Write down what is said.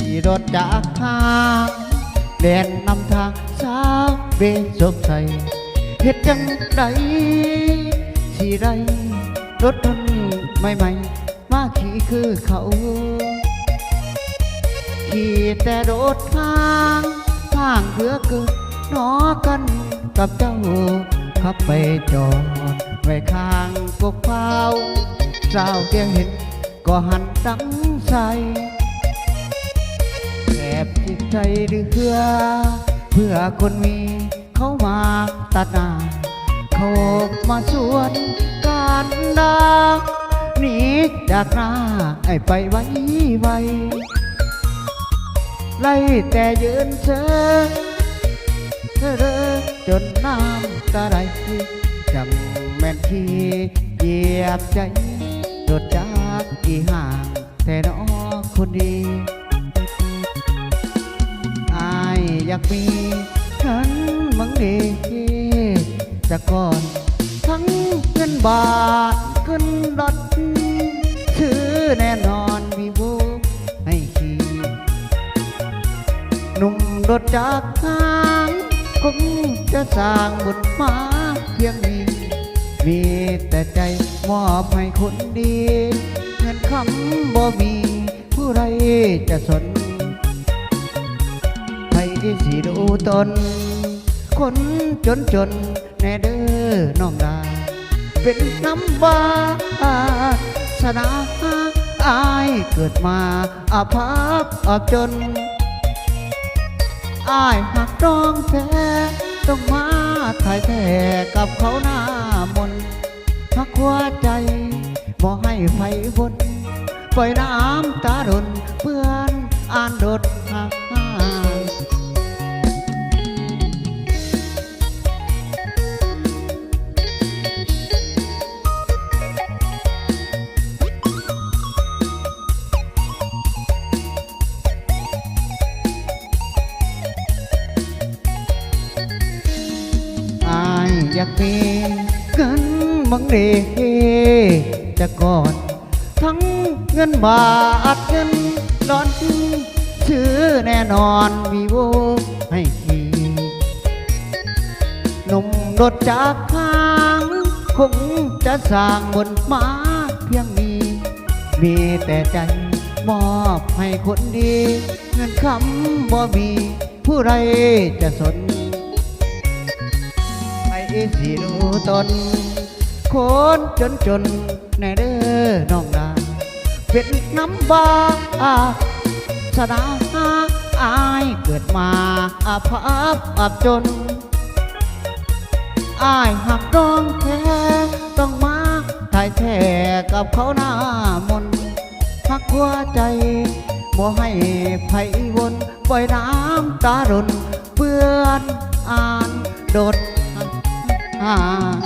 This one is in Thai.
ขี่รถจากทางเดินนำทางสาวเบสบใสเฮ็ดจังใดสิไร รถทนใหม่ๆ มาขี่คือเขา ขี่แต่รถทางทางเพื่อเกิดนอกันกับเจ้าขับไปจอดไว้ข้างกกเผาเจ้าเพียงเห็น ก็หันดังใส่แอบจิตใจหรือเพื่อ เพื่อคนมีเขามาตัดหน้าเขามาสวนารดาหนีจากหน้าไอ้ไปไว้ไวไล่แต่ยืนเชอเธอเด้อจนน้ำตาไหลจังแม่นที่เหยียบใจรถจากอีห่างแต่น้อคนดีอายอยากมีฉันมังดีจะก่อนทั้ง นบาทเงินดอลถือแน่นอนมีโบให้ขี่นุ่มรถจากทางคงจะสร้างบุญมาเพียงนี้ มีแต่ใจมอบให้คนดี เงินคำบ่มีผู้ใดจะสนให้สิดูตน คนจนจนแน่เด้อน้องดา เป็นน้ำบาสนาอายเกิดมาอาภัพอับจนอายหักน้องแท้ต้องมาถ่ายแท้กับเขาหน้ามนต์พักหัวใจบ่ให้ไฟบนปล่อยน้ำตาดนเพื่อนอ่านดดห่า อยากมีเงินบังเดจะก่อน ทั้งเงินบาทเงินดอนชื่อแน่นอนวีโวให้ขี่นุ่มรถจากทางคงจะสร้างบนมาเพียงนี้ มีแต่ใจมอบให้คนดี เงินคำบ่มีผู้ใดจะสนให้ สิดูตน คนจนจนแน่เด้อน้องดาเป็นน้ำบาสนาอายเกิดมาอาภัพอับจน อายหักน้องแท้ต้องมาถ่ายแท้กับเขาหน้ามนหักหัวใจบ่ให้ไผวนปล่อยน้ำตาดนเปื้อนอ่านโดด 啊